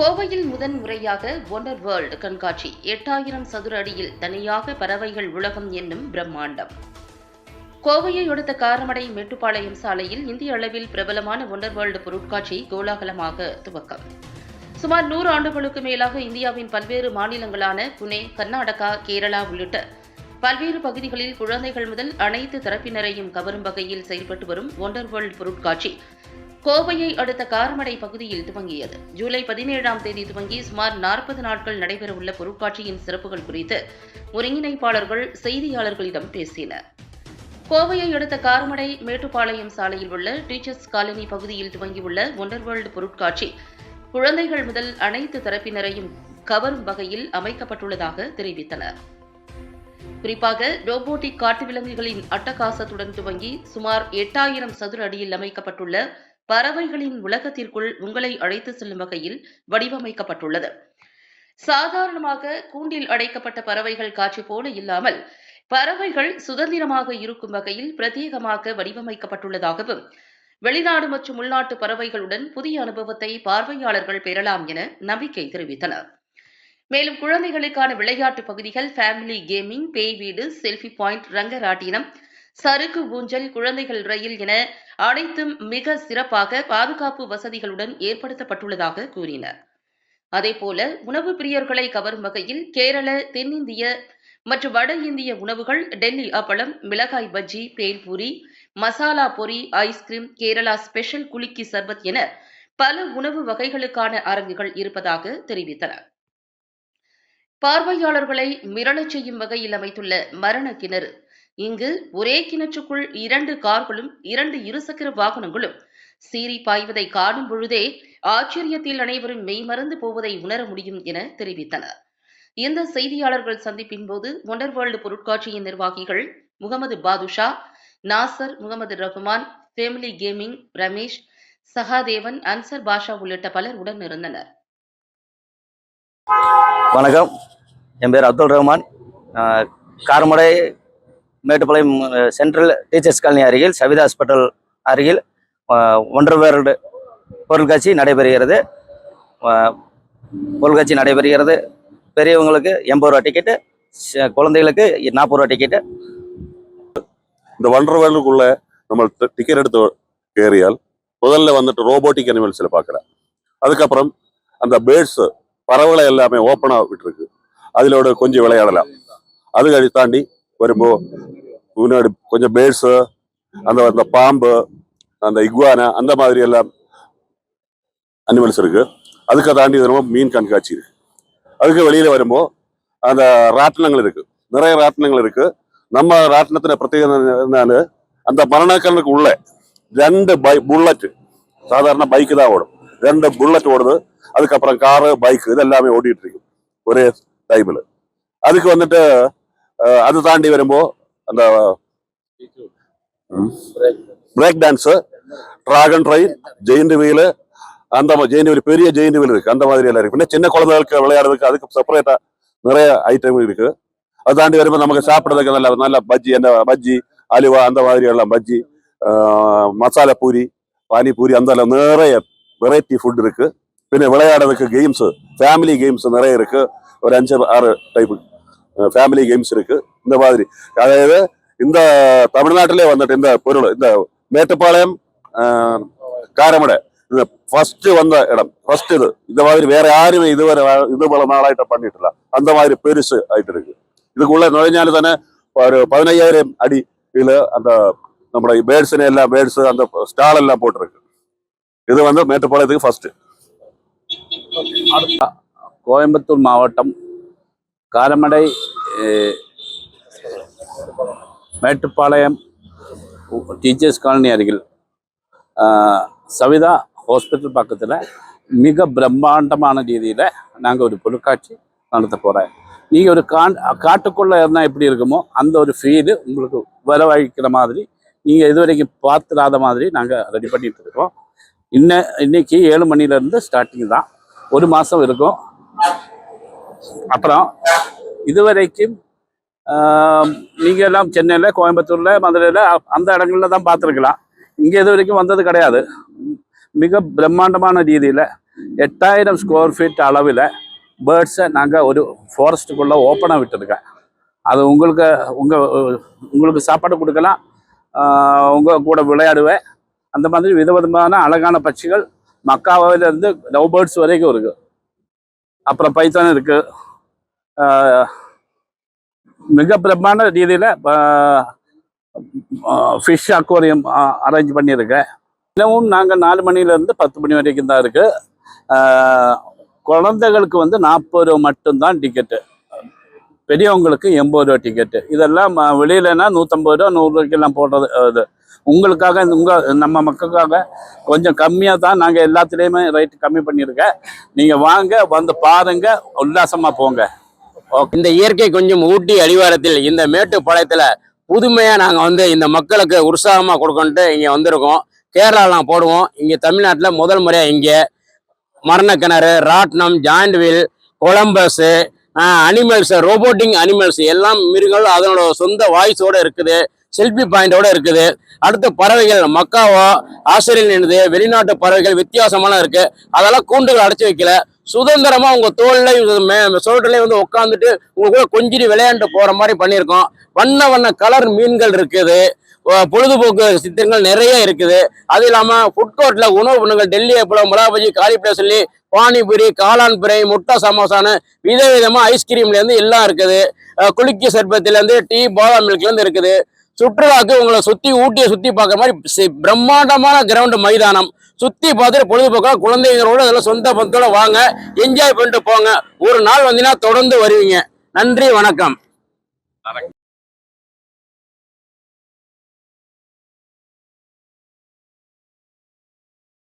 கோவையில் முதன் முறையாக ஒண்டர் வேர்ல்டு கண்காட்சி. எட்டாயிரம் சதுர அடியில் தனியாக பறவைகள் உலகம் என்னும் பிரம்மாண்டம். கோவையை அடுத்த காரமடை மேட்டுப்பாளையம் சாலையில் இந்திய அளவில் பிரபலமான ஒண்டர் வேர்ல்டு பொருட்காட்சி கோலாகலமாக துவக்கம். சுமார் நூறு ஆண்டுகளுக்கு மேலாக இந்தியாவின் பல்வேறு மாநிலங்களான புனே கர்நாடகா கேரளா உள்ளிட்ட பல்வேறு பகுதிகளில் குழந்தைகள் முதல் அனைத்து தரப்பினரையும் கவரும் வகையில் செயல்பட்டு வரும் ஒண்டர் வேர்ல்ட் பொருட்காட்சி. கோவையை அடுத்த காரமடை பகுதியில் துவங்கியது. ஜூலை பதினேழாம் தேதி துவங்கி சுமார் நாற்பது நாட்கள் நடைபெறவுள்ள பொருட்காட்சியின் சிறப்புகள் குறித்து ஒருங்கிணைப்பாளர்கள் செய்தியாளர்களிடம் பேசினர். கோவையை அடுத்த காரமடை மேட்டுப்பாளையம் சாலையில் உள்ள டீச்சர்ஸ் காலனி பகுதியில் துவங்கியுள்ள ஒண்டர் வேர்ல்டு பொருட்காட்சி குழந்தைகள் முதல் அனைத்து தரப்பினரையும் கவரும் வகையில் அமைக்கப்பட்டுள்ளதாக தெரிவித்தனர். குறிப்பாக ரோபோட்டிக் காட்டு விலங்குகளின் அட்டகாசத்துடன் துவங்கி சுமார் எட்டாயிரம் சதுர அடியில் அமைக்கப்பட்டுள்ள பறவைகளின் உலகத்திற்குள் உங்களை அழைத்து செல்லும் வகையில் வடிவமைக்கப்பட்டுள்ளது. சாதாரணமாக கூண்டில் அடைக்கப்பட்ட பறவைகள் காட்சி போல இல்லாமல் பறவைகள் சுதந்திரமாக இருக்கும் வகையில் பிரத்யேகமாக வடிவமைக்கப்பட்டுள்ளதாகவும் வெளிநாடு மற்றும் உள்நாட்டு பறவைகளுடன் புதிய அனுபவத்தை பார்வையாளர்கள் பெறலாம் என நம்பிக்கை தெரிவித்தனர். மேலும் குழந்தைகளுக்கான விளையாட்டு பகுதிகள் ஃபேமிலி கேமிங் பேய் வீடு செல்ஃபி பாயிண்ட் ரங்கராட்டினம் சறுக்கு ஊஞ்சல் குழந்தைகள் ரயில் என அனைத்தும் மிக சிறப்பாக பாதுகாப்பு வசதிகளுடன் ஏற்படுத்தப்பட்டுள்ளதாக கூறினர். அதேபோல உணவு பிரியர்களை கவரும் வகையில் கேரள தென்னிந்திய மற்றும் வட இந்திய உணவுகள் டெல்லி அப்பளம் மிளகாய் பஜ்ஜி பேல்பூரி மசாலா பொரி ஐஸ்கிரீம் கேரளா ஸ்பெஷல் குலுக்கி சர்பத் என பல உணவு வகைகளுக்கான அரங்குகள் இருப்பதாக தெரிவித்தனர். பார்வையாளர்களை மிரளச் செய்யும் வகையில் அமைத்துள்ள மரண கிணறு இங்கு ஒரே கிணற்றுக்குள் இரண்டு கார்களும் இரண்டு இருசக்கர வாகனங்களும். சீறி பாய்வதை காணும் பொழுதே ஆச்சரியத்தில் அனைவரும் மெய்மறந்து போவதை உணர முடியும் என தெரிவித்தனர். இந்த செய்தியாளர்கள் சந்திப்பின் போது ஒண்டர் வேர்ல்டு பொருட்காட்சியின் நிர்வாகிகள் முகமது பாதுஷா நாசர் முகமது ரகுமான் ஃபேமிலி கேமிங் ரமேஷ் சகாதேவன் அன்சர் பாஷா உள்ளிட்ட பலர் உடன் இருந்தனர். வணக்கம். என் பேர் Abdul Rahman. Karamadai Mettupalayam central teachers colony அருகில் சவிதா ஹாஸ்பிட்டல் அருகில் ஒன்றர் வேர்ல்டு பொருட்காட்சி நடைபெறுகிறது. பொருட்காட்சி நடைபெறுகிறது. பெரியவங்களுக்கு எண்பது ரூபா டிக்கெட்டு குழந்தைகளுக்கு நாற்பது ரூபா டிக்கெட்டு இந்த ஒன்றரை வேர்ல்டுக்குள்ள நம்ம டிக்கெட் எடுத்து ஏறியால் முதல்ல வந்துட்டு ரோபோட்டிக் அனிமல்ஸில் பார்க்குறேன். அதுக்கப்புறம் அந்த பேர்ட்ஸ் பறவைகளை எல்லாமே ஓப்பனாக விட்டுருக்கு. அதிலோட கொஞ்சம் விளையாடலாம். அது தாண்டி வரும்போ முன்னாடி கொஞ்சம் பேர்ட்ஸு அந்த அந்த பாம்பு அந்த இக்வானா அந்த மாதிரி எல்லாம் அனிமல்ஸ் இருக்கு. அதுக்கு தாண்டி வரும்போ மீன் கண்காட்சி இருக்கு. அதுக்கு வெளியில வரும்போ அந்த ராட்டினங்கள் இருக்கு. நிறைய ராட்டினங்கள் இருக்கு. நம்ம ராட்டினத்தின பிரத்யேகம் என்னன்னு அந்த மரணக்கரனுக்கு உள்ள ரெண்டு பை புல்லட் சாதாரண பைக்கு தான் ஓடும். ரெண்டு புல்லட் ஓடுது. அதுக்கப்புறம் காரு பைக் இது எல்லாமே ஓடிட்டு இருக்கு. ஒரே டைமில் அதுக்கு வந்துட்டு அஹ், அது தாண்டி வரும்போ அந்த break dance dragon train giant wheel அந்த ஜெயிண்ட் வீல் பெரிய ஜெயிண்ட் வீல் இருக்கு அந்த மாதிரி எல்லாம் இருக்கு பின்ன சின்ன குழந்தைகளுக்கு விளையாடுறதுக்கு அதுக்கு செப்பரேட்டா நிறைய ஐட்டம் இருக்கு அது தாண்டி வரும்போது நமக்கு சாப்பிட்றதுக்கு நல்ல நல்ல பஜ்ஜி என்ன பஜ்ஜி அலுவா அந்த மாதிரி எல்லாம் பஜ்ஜி ஆஹ் மசாலா பூரி பானிபூரி அந்த எல்லாம் நிறைய வெரைட்டி ஃபுட் இருக்கு பின்ன விளையாடுறதுக்கு கேம்ஸ் ஃபேமிலி கேம்ஸ் நிறைய இருக்கு ஒரு அஞ்சு ஆறு டைப் ஃபேமிலி கேம்ஸ் இருக்கு. இந்த மாதிரி. அதாவது இந்த தமிழ்நாட்டிலே வந்துட்டு இந்த பொருள் இந்த மேட்டுப்பாளையம் காரமடை இந்த ஃபர்ஸ்ட் வந்த இடம். ஃபர்ஸ்ட் இது. இந்த மாதிரி வேற யாருமே இதுவரை இது பல நாளாயிட்ட பண்ணிட்டு இல்ல அந்த மாதிரி பெருசு ஆயிட்டு இருக்கு. இதுக்குள்ள நுழைஞ்சாலும் தானே ஒரு பதினையாயிரம் அடி இதுல அந்த நம்மளோட பேர்ட்ஸ்னு எல்லாம் பேர்ட்ஸ் அந்த ஸ்டால் எல்லாம் போட்டிருக்கு. இது வந்து மேட்டுப்பாளையத்துக்கு ஃபர்ஸ்ட் கோயம்புத்தூர் மாவட்டம் காரமடை மேட்டுப்பாளையம் டீச்சர்ஸ் காலனி அருகில் சவிதா ஹாஸ்பிட்டல் பக்கத்தில் மிக பிரம்மாண்டமான ரீதியில் நாங்கள் ஒரு பொருட்காட்சி நடத்த போகிறோம் நீங்கள் ஒரு கான் காட்டுக்குள்ளே இருந்தால் எப்படி இருக்குமோ அந்த ஒரு ஃபீலு உங்களுக்கு வரவழைக்கிற மாதிரி நீங்கள் இதுவரைக்கும் பார்த்துடாத மாதிரி நாங்கள் ரெடி பண்ணிட்டு இருக்கோம். இன்ன இன்னைக்கு ஏழு மணிலேருந்து ஸ்டார்டிங் தான். ஒரு மாதம் இருக்கும். அப்புறம் இதுவரைக்கும் நீங்கள் எல்லாம் சென்னையில் கோயம்புத்தூரில் மதுரையில் அந்த இடங்களில் தான் பார்த்துருக்கலாம். இங்கே இது வரைக்கும் வந்தது கிடையாது. மிக பிரம்மாண்டமான ரீதியில் எட்டாயிரம் ஸ்கொயர் ஃபீட் அளவில் பேர்ட்ஸை நாங்கள் ஒரு ஃபாரஸ்ட்டுக்குள்ளே ஓப்பனாக விட்டுருக்கேன் அது உங்களுக்கு உங்கள் உங்களுக்கு சாப்பாடு கொடுக்கலாம். உங்கள் கூட விளையாடுவேன். அந்த மாதிரி விதவிதமான அழகான பட்சிகள் மக்காவிலேருந்து லவ் பேர்ட்ஸ் வரைக்கும் இருக்குது அப்புறம் பைத்தான் இருக்கு. மிக பிரம்மாண்ட ரீதியில் ஃபிஷ் அக்வாரியம் அரேஞ்ச் பண்ணியிருக்கேன். தினமும் நாங்கள் நாலு மணிலேருந்து பத்து மணி வரைக்கும் தான் இருக்கு. குழந்தைகளுக்கு வந்து நாற்பது ரூபா மட்டும்தான் டிக்கெட்டு பெரியவங்களுக்கு எண்பது ரூபா டிக்கெட்டு இதெல்லாம் வெளியிலனா நூற்றம்பது ரூபா நூறுரூவாய்க்கெல்லாம் போடுறது இது உங்களுக்காக உங்கள் நம்ம மக்களுக்காக கொஞ்சம் கம்மியாக தான் நாங்கள் எல்லாத்துலேயுமே ரேட் கம்மி பண்ணியிருக்கேன். நீங்கள் வாங்க வந்து பாருங்க உல்லாசமாக போங்க. இந்த இயற்கை கொஞ்சம் ஊட்டி அடிவாரத்தில் இந்த மேட்டுப்பாளையத்தில் புதுமையாக நாங்கள் வந்து இந்த மக்களுக்கு உற்சாகமாக கொடுக்கணுன்ட்டு இங்கே வந்திருக்கோம். கேரளாலாம் போடுவோம். இங்கே தமிழ்நாட்டில் முதல் முறையாக இங்கே மரணக்கிணறு ராட்னம் giant wheel Columbus animals robotic animals எல்லாம் மிருகங்கள் அதனோட சொந்த வாய்ஸோட இருக்குது. செல்ஃபி பாயிண்டோட இருக்குது. அடுத்த பறவைகள் மக்காவோ ஆஸ்திரேலியன் என்னது வெளிநாட்டு பறவைகள் வித்தியாசமான இருக்கு. அதெல்லாம் கூண்டுகள் அடைச்சி வைக்கல. சுதந்திரமா உங்க தோல்லையும் சோட்டிலையும் வந்து உட்காந்துட்டு உங்க கூட கொஞ்சிட்டு விளையாண்டு போற மாதிரி பண்ணியிருக்கோம். வண்ண வண்ண கலர் மீன்கள் இருக்குது. பொழுதுபோக்கு சித்திரங்கள் நிறைய இருக்குது. அது இல்லாம ஃபுட் கோர்ட்ல உணவு பண்ணுங்கள் டெல்லி அப்பளம் முலாபஜி பஜ்ஜி காலிஃபிளவர் சொல்லி பானிபூரி காளான் பிரை முட்டை சமோசான்னு விதவிதமாக ஐஸ்கிரீம்ல இருந்து எல்லாம் இருக்குது. அஹ் குலுக்கி சர்பத்துல டீ பாதாம் மில்க்லேருந்து இருக்குது. சுற்றுலாக்கு உங்களை சுற்றி ஊட்டியை சுற்றி பார்க்குற மாதிரி பிரம்மாண்டமான கிரவுண்டு மைதானம். சுற்றி பார்த்துட்டு பொழுதுபோக்காக குழந்தைங்களோட அதில் சொந்த பந்தத்தோட வாங்க என்ஜாய் பண்ணிட்டு போங்க. ஒரு நாள் வந்தீங்கன்னா தொடர்ந்து வருவீங்க. நன்றி வணக்கம்.